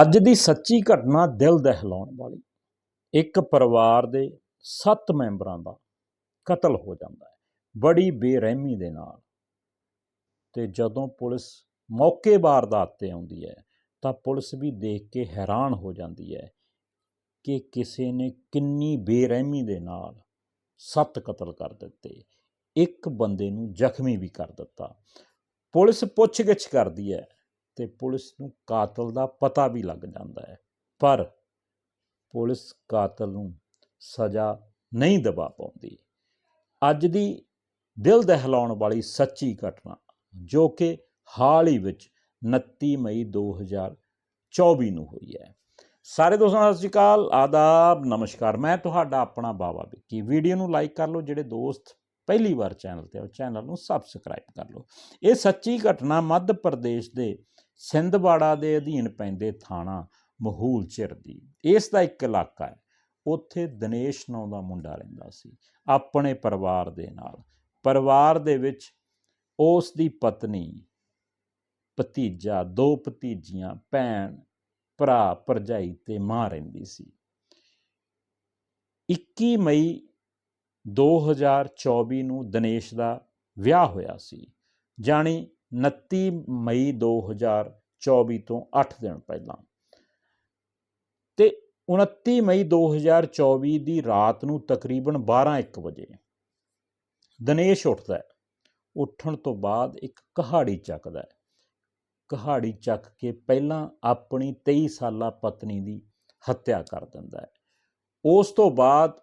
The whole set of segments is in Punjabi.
ਅੱਜ ਦੀ ਸੱਚੀ ਘਟਨਾ ਦਿਲ ਦਹਿਲਾਉਣ ਵਾਲੀ। ਇੱਕ ਪਰਿਵਾਰ ਦੇ 7 ਮੈਂਬਰਾਂ ਦਾ ਕਤਲ ਹੋ ਜਾਂਦਾ ਹੈ। ਬੜੀ ਬੇਰਹਿਮੀ ਦੇ ਨਾਲ। ਤੇ ਜਦੋਂ ਪੁਲਿਸ ਮੌਕੇ ਵਾਰਦਾਤ ਤੇ ਆਉਂਦੀ ਹੈ, ਤਾਂ ਪੁਲਿਸ ਵੀ ਦੇਖ ਕੇ ਹੈਰਾਨ ਹੋ ਜਾਂਦੀ ਹੈ ਕਿ ਕਿਸੇ ਨੇ ਕਿੰਨੀ ਬੇਰਹਿਮੀ ਦੇ ਨਾਲ ਸੱਤ ਕਤਲ ਕਰ ਦਿੱਤੇ। ਇੱਕ ਬੰਦੇ ਨੂੰ ਜ਼ਖਮੀ ਵੀ ਕਰ ਦਿੱਤਾ। ਪੁਲਿਸ ਪੁੱਛਗਿੱਛ ਕਰਦੀ ਹੈ ਤੇ ਪੁਲਿਸ ਨੂੰ ਕਾਤਲ ਦਾ ਪਤਾ ਵੀ ਲੱਗ ਜਾਂਦਾ ਹੈ। ਪਰ ਪੁਲਿਸ ਕਾਤਲ ਨੂੰ ਸਜ਼ਾ ਨਹੀਂ ਦਬਾ ਪਾਉਂਦੀ। ਅੱਜ ਦੀ ਦਿਲ ਦਹਿਲਾਉਣ ਵਾਲੀ ਸੱਚੀ ਘਟਨਾ, ਜੋ ਕਿ ਹਾਲ ਹੀ ਵਿੱਚ 29 ਮਈ 2024 ਨੂੰ ਹੋਈ ਹੈ। ਸਾਰੇ ਦੋਸਤਾਂ ਸਤਿ ਸ਼੍ਰੀ ਅਕਾਲ, ਆਦਾਬ, ਨਮਸਕਾਰ। ਮੈਂ ਤੁਹਾਡਾ ਆਪਣਾ ਬਾਬਾ ਵਿੱਕੀ। ਵੀਡੀਓ ਨੂੰ ਲਾਈਕ ਕਰ ਲਓ, ਜਿਹੜੇ ਦੋਸਤ ਪਹਿਲੀ ਵਾਰ ਚੈਨਲ ਤੇ ਆ ਚੈਨਲ ਨੂੰ ਸਬਸਕ੍ਰਾਈਬ ਕਰ ਲਓ। ਇਹ ਸੱਚੀ ਘਟਨਾ ਮੱਧ ਪ੍ਰਦੇਸ਼ ਦੇ ਸਿੰਧਵਾੜਾ ਦੇ ਅਧੀਨ ਪੈਂਦੇ ਥਾਣਾ ਮਹੂਲ ਚਿਰ ਦੀ। ਇਸ ਦਾ ਇੱਕ ਇਲਾਕਾ ਹੈ। ਉੱਥੇ ਦਿਨੇਸ਼ ਨਾਂ ਦਾ ਮੁੰਡਾ ਰਹਿੰਦਾ ਸੀ, ਆਪਣੇ ਪਰਿਵਾਰ ਦੇ ਨਾਲ। ਪਰਿਵਾਰ ਦੇ ਵਿੱਚ ਉਸ ਦੀ ਪਤਨੀ, ਭਤੀਜਾ, ਦੋ ਭਤੀਜੀਆਂ, ਭੈਣ, ਭਰਾ, ਭਰਜਾਈ ਤੇ ਮਾਂ ਰਹਿੰਦੀ ਸੀ। 21 ਮਈ 2024 ਨੂੰ ਦਿਨੇਸ਼ ਦਾ ਵਿਆਹ ਹੋਇਆ ਸੀ। ਜਾਣੀ 29 ਮਈ 2024 ਤੋਂ 8 ਦਿਨ ਪਹਿਲਾਂ। ਤੇ 29 ਮਈ 2024 ਦੀ ਰਾਤ ਨੂੰ ਤਕਰੀਬਨ 12:00 ਵਜੇ ਦਿਨੇਸ਼ ਉੱਠਦਾ ਹੈ। ਉੱਠਣ ਤੋਂ ਬਾਅਦ ਇੱਕ ਕਹਾੜੀ ਚੱਕਦਾ ਹੈ। ਕਹਾੜੀ ਚੱਕ ਕੇ ਪਹਿਲਾਂ ਆਪਣੀ 23 ਸਾਲਾ ਪਤਨੀ ਦੀ ਹੱਤਿਆ ਕਰ ਦਿੰਦਾ ਹੈ। ਉਸ ਤੋਂ ਬਾਅਦ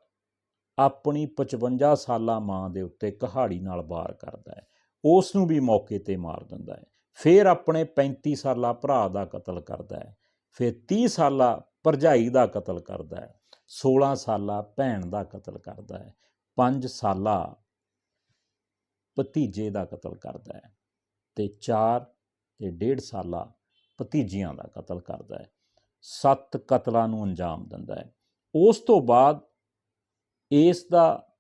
ਆਪਣੀ 55 ਸਾਲਾ ਮਾਂ ਦੇ ਉੱਤੇ ਕਹਾੜੀ ਨਾਲ ਵਾਰ ਕਰਦਾ ਹੈ। ਉਸ ਨੂੰ ਵੀ ਮੌਕੇ ਤੇ ਮਾਰ ਦਿੰਦਾ ਹੈ। ਫਿਰ ਆਪਣੇ 35 ਸਾਲਾ ਭਰਾ ਦਾ ਕਤਲ ਕਰਦਾ ਹੈ। ਫਿਰ 30 ਸਾਲਾ ਭਰਜਾਈ ਦਾ ਕਤਲ ਕਰਦਾ ਹੈ। 16 ਸਾਲਾ ਭੈਣ ਦਾ ਕਤਲ ਕਰਦਾ ਹੈ। 5 ਸਾਲਾ ਭਤੀਜੇ ਦਾ ਕਤਲ ਕਰਦਾ ਹੈ। ਤੇ 4 ਤੇ 1.5 ਸਾਲਾ ਭਤੀਜੀਆਂ ਦਾ ਕਤਲ ਕਰਦਾ ਹੈ। ਸੱਤ ਕਤਲਾਂ ਨੂੰ ਅੰਜਾਮ ਦਿੰਦਾ ਹੈ। ਉਸ ਤੋਂ ਬਾਅਦ ਇਸ ਦਾ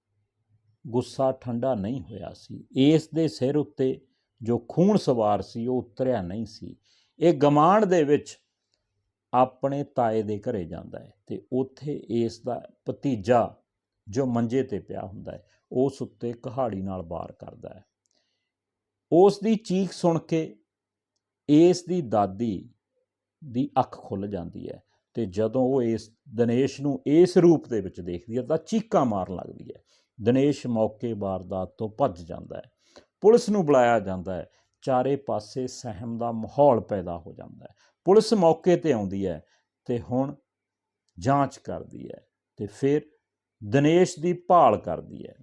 ਗੁੱਸਾ ਠੰਡਾ ਨਹੀਂ ਹੋਇਆ ਸੀ। ਇਸ ਦੇ ਸਿਰ ਉੱਤੇ ਜੋ ਖੂਨ ਸਵਾਰ ਸੀ, ਉਹ ਉਤਰਿਆ ਨਹੀਂ ਸੀ। ਇਹ ਗਮਾਂਡ ਦੇ ਵਿੱਚ ਆਪਣੇ ਤਾਏ ਦੇ ਘਰੇ ਜਾਂਦਾ ਹੈ ਤੇ ਉੱਥੇ ਇਸ ਦਾ ਭਤੀਜਾ ਜੋ ਮੰਜੇ ਤੇ ਪਿਆ ਹੁੰਦਾ ਹੈ, ਉਸ ਉੱਤੇ ਕਹਾੜੀ ਨਾਲ ਵਾਰ ਕਰਦਾ ਹੈ। ਉਸ ਦੀ ਚੀਖ ਸੁਣ ਕੇ ਇਸ ਦੀ ਦਾਦੀ ਦੀ ਅੱਖ ਖੁੱਲ ਜਾਂਦੀ ਹੈ ਤੇ ਜਦੋਂ ਉਹ ਇਸ ਦਿਨੇਸ਼ ਨੂੰ ਇਸ ਰੂਪ ਦੇ ਵਿੱਚ ਦੇਖਦੀ ਹੈ ਤਾਂ ਚੀਕਾਂ ਮਾਰਨ ਲੱਗਦੀ ਹੈ। ਦਿਨੇਸ਼ ਮੌਕੇ ਵਾਰਦਾਤ ਤੋਂ ਭੱਜ ਜਾਂਦਾ ਹੈ। ਪੁਲਿਸ ਨੂੰ ਬੁਲਾਇਆ ਜਾਂਦਾ ਹੈ। ਚਾਰੇ ਪਾਸੇ ਸਹਿਮ ਦਾ ਮਾਹੌਲ ਪੈਦਾ ਹੋ ਜਾਂਦਾ ਹੈ। ਪੁਲਿਸ ਮੌਕੇ ਤੇ ਆਉਂਦੀ ਹੈ ਤੇ ਹੁਣ ਜਾਂਚ ਕਰਦੀ ਹੈ ਤੇ ਫਿਰ ਦਿਨੇਸ਼ ਦੀ ਭਾਲ ਕਰਦੀ ਹੈ।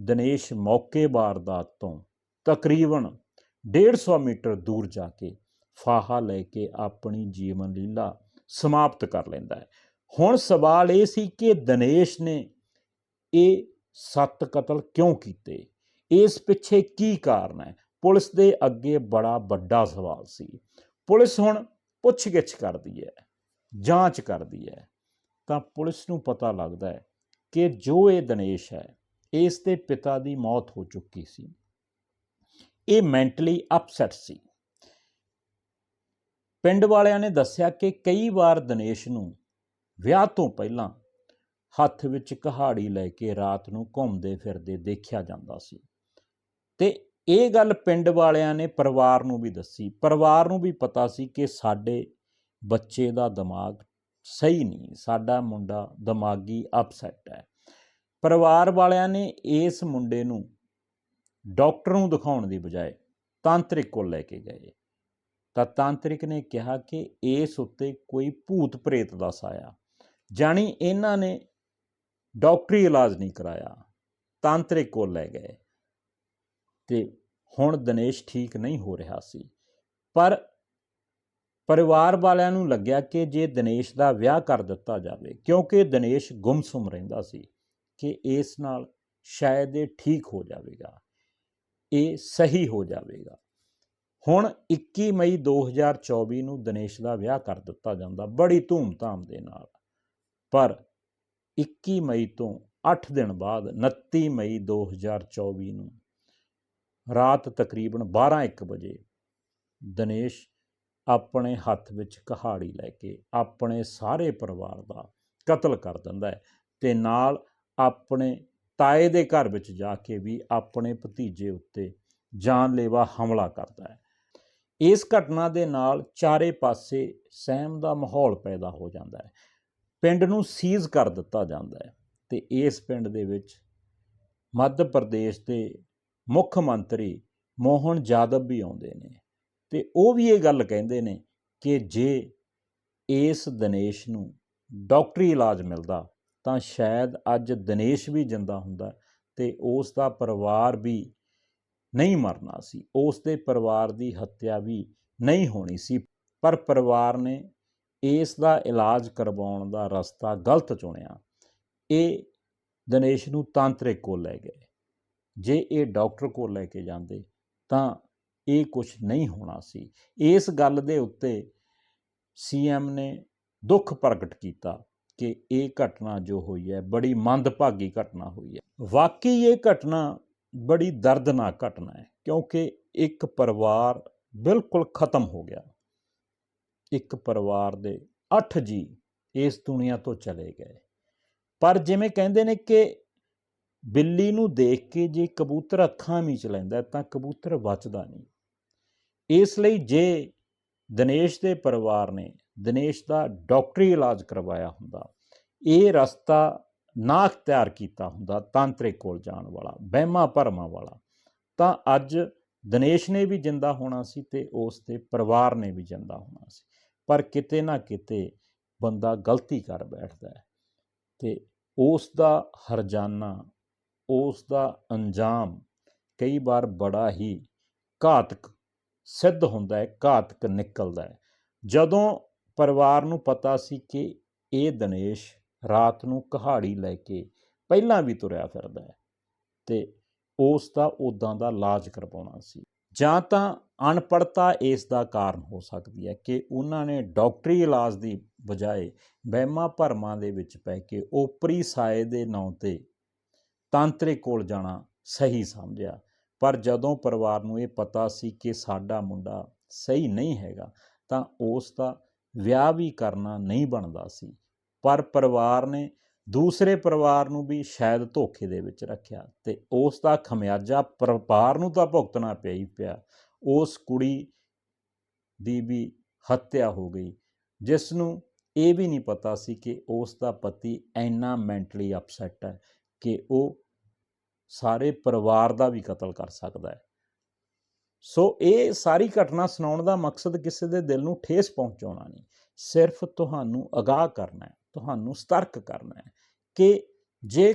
ਦਿਨੇਸ਼ ਮੌਕੇ ਵਾਰਦਾਤ ਤੋਂ ਤਕਰੀਬਨ 150 ਮੀਟਰ ਦੂਰ ਜਾ ਕੇ ਫਾਹਾ ਲੈ ਕੇ ਆਪਣੀ ਜੀਵਨ ਲੀਲਾ ਸਮਾਪਤ ਕਰ ਲੈਂਦਾ ਹੈ। ਹੁਣ ਸਵਾਲ ਇਹ ਸੀ ਕਿ ਦਿਨੇਸ਼ ਨੇ ਇਹ ਸੱਤ ਕਤਲ ਕਿਉਂ ਕੀਤੇ? ਇਸ ਪਿੱਛੇ ਕੀ ਕਾਰਨ ਹੈ? ਪੁਲਿਸ ਦੇ ਅੱਗੇ ਬੜਾ ਵੱਡਾ ਸਵਾਲ ਸੀ। ਪੁਲਿਸ ਹੁਣ ਪੁੱਛਗਿੱਛ ਕਰਦੀ ਹੈ, ਜਾਂਚ ਕਰਦੀ ਹੈ। ਤਾਂ ਪੁਲਿਸ ਨੂੰ ਪਤਾ ਲੱਗਦਾ ਹੈ ਕਿ ਜੋ ਇਹ ਦਿਨੇਸ਼ ਹੈ, ਇਸ ਦੇ ਪਿਤਾ ਦੀ ਮੌਤ ਹੋ ਚੁੱਕੀ ਸੀ। ਇਹ ਮੈਂਟਲੀ ਅਪਸੈਟ ਸੀ। ਪਿੰਡ ਵਾਲਿਆਂ ਨੇ ਦੱਸਿਆ ਕਿ ਕਈ ਵਾਰ ਦਿਨੇਸ਼ ਨੂੰ ਵਿਆਹ ਤੋਂ ਪਹਿਲਾਂ ਹੱਥ ਵਿੱਚ ਕਹਾੜੀ ਲੈ ਕੇ ਰਾਤ ਨੂੰ ਘੁੰਮਦੇ ਫਿਰਦੇ ਦੇਖਿਆ ਜਾਂਦਾ ਸੀ। ਤੇ ਇਹ ਗੱਲ ਪਿੰਡ ਵਾਲਿਆਂ ਨੇ ਪਰਿਵਾਰ ਨੂੰ ਵੀ ਦੱਸੀ। ਪਰਿਵਾਰ ਨੂੰ ਵੀ ਪਤਾ ਸੀ ਕਿ ਸਾਡੇ ਬੱਚੇ ਦਾ ਦਿਮਾਗ ਸਹੀ ਨਹੀਂ, ਸਾਡਾ ਮੁੰਡਾ ਦਿਮਾਗੀ ਅਪਸੈਟ ਹੈ। ਪਰਿਵਾਰ ਵਾਲਿਆਂ ਨੇ ਇਸ ਮੁੰਡੇ ਨੂੰ ਡਾਕਟਰ ਨੂੰ ਦਿਖਾਉਣ ਦੀ ਬਜਾਏ ਤਾਂਤਰਿਕ ਕੋਲ ਲੈ ਕੇ ਗਏ। ਤਾਂ ਤਾਂਤਰਿਕ ਨੇ ਕਿਹਾ ਕਿ ਇਸ ਉੱਤੇ ਕੋਈ ਭੂਤ ਪ੍ਰੇਤ ਦਾ ਸਾਇਆ, ਜਾਣੀ ਇਹਨਾਂ ਨੇ ਡਾਕਟਰੀ ਇਲਾਜ ਨਹੀਂ ਕਰਾਇਆ, ਤਾਂਤਰਿਕ ਕੋਲ ਲੈ ਗਏ। ਤੇ ਹੁਣ ਦਿਨੇਸ਼ ਠੀਕ ਨਹੀਂ ਹੋ ਰਿਹਾ ਸੀ। ਪਰ ਪਰਿਵਾਰ ਵਾਲਿਆਂ ਨੂੰ ਲੱਗਿਆ ਕਿ ਜੇ ਦਿਨੇਸ਼ ਦਾ ਵਿਆਹ ਕਰ ਦਿੱਤਾ ਜਾਵੇ, ਕਿਉਂਕਿ ਦਿਨੇਸ਼ ਗੁੰਮਸੁਮ ਰਹਿੰਦਾ ਸੀ ਕਿ ਇਸ ਨਾਲ ਸ਼ਾਇਦ ਇਹ ਠੀਕ ਹੋ ਜਾਵੇਗਾ, ਇਹ ਸਹੀ ਹੋ ਜਾਵੇਗਾ। ਹੁਣ 21 ਮਈ 2024 ਨੂੰ ਦਿਨੇਸ਼ ਦਾ ਵਿਆਹ ਕਰ ਦਿੱਤਾ ਜਾਂਦਾ, ਬੜੀ ਧੂਮ-ਧਾਮ ਦੇ ਨਾਲ। ਪਰ 21 ਮਈ ਤੋਂ 8 ਦਿਨ ਬਾਅਦ 29 ਮਈ 2024 ਨੂੰ ਰਾਤ ਤਕਰੀਬਨ 12:00 ਵਜੇ ਦਿਨੇਸ਼ ਆਪਣੇ ਹੱਥ ਵਿੱਚ ਕਹਾੜੀ ਲੈ ਕੇ ਆਪਣੇ ਸਾਰੇ ਪਰਿਵਾਰ ਦਾ ਕਤਲ ਕਰ ਦਿੰਦਾ ਹੈ ਤੇ ਨਾਲ ਆਪਣੇ ਤਾਏ ਦੇ ਘਰ ਵਿੱਚ ਜਾ ਕੇ ਵੀ ਆਪਣੇ ਭਤੀਜੇ ਉੱਤੇ ਜਾਨਲੇਵਾ ਹਮਲਾ ਕਰਦਾ ਹੈ। ਇਸ ਘਟਨਾ ਦੇ ਨਾਲ ਚਾਰੇ ਪਾਸੇ ਸਹਿਮ ਦਾ ਮਾਹੌਲ ਪੈਦਾ ਹੋ ਜਾਂਦਾ ਹੈ। ਪਿੰਡ ਨੂੰ ਸੀਜ਼ ਕਰ ਦਿੱਤਾ ਜਾਂਦਾ ਹੈ ਤੇ ਇਸ ਪਿੰਡ ਦੇ ਵਿੱਚ ਮੱਧ ਪ੍ਰਦੇਸ਼ ਦੇ ਮੁੱਖ ਮੰਤਰੀ ਮੋਹਨ ਜਾਦਵ ਵੀ ਆਉਂਦੇ ਨੇ ਤੇ ਉਹ ਵੀ ਇਹ ਗੱਲ ਕਹਿੰਦੇ ਨੇ ਕਿ ਜੇ ਇਸ ਦਿਨੇਸ਼ ਨੂੰ ਡਾਕਟਰੀ ਇਲਾਜ ਮਿਲਦਾ ਤਾਂ ਸ਼ਾਇਦ ਅੱਜ ਦਿਨੇਸ਼ ਵੀ ਜਿੰਦਾ ਹੁੰਦਾ ਤੇ ਉਸ ਦਾ ਪਰਿਵਾਰ ਵੀ ਨਹੀਂ ਮਰਨਾ ਸੀ, ਉਸ ਦੇ ਪਰਿਵਾਰ ਦੀ ਹੱਤਿਆ ਵੀ ਨਹੀਂ ਹੋਣੀ ਸੀ, ਪਰ ਪਰਿਵਾਰ ਨੇ ਇਸ ਦਾ ਇਲਾਜ ਕਰਵਾਉਣ ਦਾ ਰਸਤਾ ਗਲਤ ਚੁਣਿਆ। ਇਹ ਦਿਨੇਸ਼ ਨੂੰ ਤਾਂਤਰਿਕ ਕੋਲ ਲੈ ਗਏ। ਜੇ ਇਹ ਡਾਕਟਰ ਕੋਲ ਲੈ ਕੇ ਜਾਂਦੇ, ਤਾਂ ਇਹ ਕੁਝ ਨਹੀਂ ਹੋਣਾ ਸੀ। ਇਸ ਗੱਲ ਦੇ ਉੱਤੇ ਸੀਐਮ ਨੇ ਦੁੱਖ ਪ੍ਰਗਟ ਕੀਤਾ ਕਿ ਇਹ ਘਟਨਾ ਜੋ ਹੋਈ ਹੈ, ਬੜੀ ਮੰਦਭਾਗੀ ਘਟਨਾ ਹੋਈ ਹੈ। ਵਾਕਈ ਇਹ ਘਟਨਾ ਬੜੀ ਦਰਦਨਾਕ ਘਟਨਾ ਹੈ, ਕਿਉਂਕਿ ਇੱਕ ਪਰਿਵਾਰ ਬਿਲਕੁਲ ਖਤਮ ਹੋ ਗਿਆ। ਇੱਕ ਪਰਿਵਾਰ ਦੇ 8 ਜੀ ਇਸ ਦੁਨੀਆ ਤੋਂ ਚਲੇ ਗਏ। ਪਰ ਜਿਵੇਂ ਕਹਿੰਦੇ ਨੇ ਕਿ ਬਿੱਲੀ ਨੂੰ ਦੇਖ ਕੇ ਜੇ ਕਬੂਤਰ ਅੱਖਾਂ ਮੀਚ ਲੈਂਦਾ ਤਾਂ ਕਬੂਤਰ ਬਚਦਾ ਨਹੀਂ। ਇਸ ਲਈ ਜੇ ਦਿਨੇਸ਼ ਦੇ ਪਰਿਵਾਰ ਨੇ ਦਿਨੇਸ਼ ਦਾ ਡਾਕਟਰੀ ਇਲਾਜ ਕਰਵਾਇਆ ਹੁੰਦਾ, ਇਹ ਰਸਤਾ ਨਾ ਅਖਤਿਆਰ ਕੀਤਾ ਹੁੰਦਾ, ਤਾਂਤਰਿਕ ਕੋਲ ਜਾਣ ਵਾਲਾ, ਵਹਿਮਾਂ ਭਰਮਾਂ ਵਾਲਾ, ਤਾਂ ਅੱਜ ਦਿਨੇਸ਼ ਨੇ ਵੀ ਜਿੰਦਾ ਹੋਣਾ ਸੀ ਤੇ ਉਸ ਦੇ ਪਰਿਵਾਰ ਨੇ ਵੀ ਜਿੰਦਾ ਹੋਣਾ ਸੀ। ਪਰ ਕਿਤੇ ਨਾ ਕਿਤੇ ਬੰਦਾ ਗਲਤੀ ਕਰ ਬੈਠਦਾ ਹੈ ਤੇ ਉਸ ਦਾ ਹਰਜਾਨਾ, ਉਸ ਦਾ ਅੰਜਾਮ ਕਈ ਵਾਰ ਬੜਾ ਹੀ ਘਾਤਕ ਸਿੱਧ ਹੁੰਦਾ ਹੈ, ਘਾਤਕ ਨਿਕਲਦਾ ਹੈ। ਜਦੋਂ ਪਰਿਵਾਰ ਨੂੰ ਪਤਾ ਸੀ ਕਿ ਇਹ ਦਿਨੇਸ਼ ਰਾਤ ਨੂੰ ਕਹਾੜੀ ਲੈ ਕੇ ਪਹਿਲਾਂ ਵੀ ਤੁਰਿਆ ਫਿਰਦਾ ਹੈ ਤੇ ਉਸ ਦਾ ਉਦਾਂ ਦਾ ਇਲਾਜ ਕਰਵਾਉਣਾ ਸੀ। ਜਾਂ ਤਾਂ ਅਨਪੜਤਾ ਇਸ ਦਾ ਕਾਰਨ ਹੋ ਸਕਦੀ ਹੈ ਕਿ ਉਹਨਾਂ ਨੇ ਡਾਕਟਰੀ ਇਲਾਜ ਦੀ ਬਜਾਏ ਵਹਿਮਾਂ ਭਰਮਾਂ ਦੇ ਵਿੱਚ ਪੈ ਕੇ ਓਪਰੀ ਸਾਏ ਦੇ ਨਾਂ ਤੇ ਤਾਂਤਰਿਕ ਕੋਲ ਜਾਣਾ ਸਹੀ ਸਮਝਿਆ। ਪਰ ਜਦੋਂ ਪਰਿਵਾਰ ਨੂੰ ਇਹ ਪਤਾ ਸੀ ਕਿ ਸਾਡਾ ਮੁੰਡਾ ਸਹੀ ਨਹੀਂ ਹੈਗਾ, ਤਾਂ ਉਸ ਦਾ ਵਿਆਹ ਵੀ ਕਰਨਾ ਨਹੀਂ ਬਣਦਾ ਸੀ। ਪਰ ਪਰਿਵਾਰ ਨੇ ਦੂਸਰੇ ਪਰਿਵਾਰ ਨੂੰ ਵੀ ਸ਼ਾਇਦ ਧੋਖੇ ਦੇ ਵਿੱਚ ਰੱਖਿਆ ਤੇ ਉਸ ਦਾ ਖਮਿਆਜਾ ਪਰਿਵਾਰ ਨੂੰ ਤਾਂ ਭੁਗਤਣਾ ਪਿਆ ਹੀ ਪਿਆ। ਉਸ ਕੁੜੀ ਦੀ ਵੀ ਹੱਤਿਆ ਹੋ ਗਈ, ਜਿਸ ਨੂੰ ਇਹ ਵੀ ਨਹੀਂ ਪਤਾ ਸੀ ਕਿ ਉਸ ਦਾ ਪਤੀ ਇੰਨਾ ਮੈਂਟਲੀ ਅਪਸੈਟ ਹੈ ਕਿ ਉਹ ਸਾਰੇ ਪਰਿਵਾਰ ਦਾ ਵੀ ਕਤਲ ਕਰ ਸਕਦਾ ਹੈ। ਸੋ ਇਹ ਸਾਰੀ ਘਟਨਾ ਸੁਣਾਉਣ ਦਾ ਮਕਸਦ ਕਿਸੇ ਦੇ ਦਿਲ ਨੂੰ ਠੇਸ ਪਹੁੰਚਾਉਣਾ ਨਹੀਂ, ਸਿਰਫ ਤੁਹਾਨੂੰ ਅਗਾਹ ਕਰਨਾ ਹੈ, ਤੁਹਾਨੂੰ ਸਤਰਕ ਕਰਨਾ ਹੈ। ਕਿ ਜੇ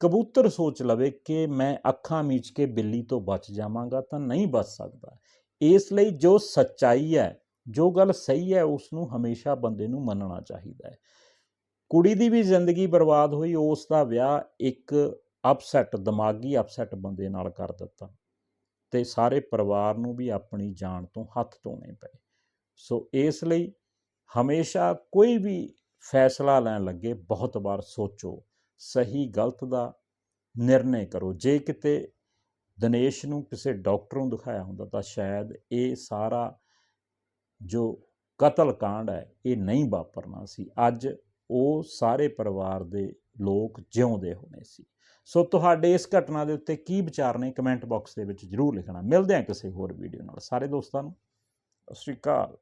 ਕਬੂਤਰ ਸੋਚ ਲਵੇ ਕਿ ਮੈਂ ਅੱਖਾਂ ਮੀਚ ਕੇ ਬਿੱਲੀ ਤੋਂ ਬਚ ਜਾਵਾਂਗਾ ਤਾਂ ਨਹੀਂ ਬਚ ਸਕਦਾ। ਇਸ ਲਈ ਜੋ ਸੱਚਾਈ ਹੈ, ਜੋ ਗੱਲ ਸਹੀ ਹੈ ਉਸ ਨੂੰ ਹਮੇਸ਼ਾ ਬੰਦੇ ਨੂੰ ਮੰਨਣਾ ਚਾਹੀਦਾ ਹੈ। ਕੁੜੀ ਦੀ ਵੀ ਜ਼ਿੰਦਗੀ ਬਰਬਾਦ ਹੋਈ, ਉਸ ਦਾ ਵਿਆਹ ਇੱਕ ਅਪਸੈਟ ਦਿਮਾਗੀ ਅਪਸੈਟ ਬੰਦੇ ਨਾਲ ਕਰ ਦਿੱਤਾ ਤੇ ਸਾਰੇ ਪਰਿਵਾਰ ਨੂੰ ਵੀ ਆਪਣੀ ਜਾਨ ਤੋਂ ਹੱਥ ਧੋਣੇ ਪਏ। ਸੋ ਇਸ ਲਈ ਹਮੇਸ਼ਾ ਕੋਈ ਵੀ ਫੈਸਲਾ ਲੈਣ ਲੱਗੇ, ਬਹੁਤ ਵਾਰ ਸੋਚੋ, ਸਹੀ ਗਲਤ ਦਾ ਨਿਰਣੇ ਕਰੋ। ਜੇ ਕਿਤੇ ਦਿਨੇਸ਼ ਨੂੰ ਕਿਸੇ ਡਾਕਟਰ ਨੂੰ ਦਿਖਾਇਆ ਹੁੰਦਾ, ਤਾਂ ਸ਼ਾਇਦ ਇਹ ਸਾਰਾ ਜੋ ਕਤਲ ਕਾਂਡ ਹੈ, ਇਹ ਨਹੀਂ ਵਾਪਰਨਾ ਸੀ। ਅੱਜ ਉਹ ਸਾਰੇ ਪਰਿਵਾਰ ਦੇ ਲੋਕ ਜਿਉਂਦੇ ਹੋਣੇ ਸੀ। ਸੋ ਤੁਹਾਡੇ ਇਸ ਘਟਨਾ ਦੇ ਉੱਤੇ ਕੀ ਵਿਚਾਰ ਨੇ? ਕਮੈਂਟ ਬਾਕਸ ਦੇ ਵਿੱਚ ਜਰੂਰ ਲਿਖਣਾ। ਮਿਲਦੇ ਹਾਂ ਕਿਸੇ ਹੋਰ ਵੀਡੀਓ ਨਾਲ। ਸਾਰੇ ਦੋਸਤਾਂ ਨੂੰ, ਸਤਿ ਸ਼੍ਰੀ ਅਕਾਲ।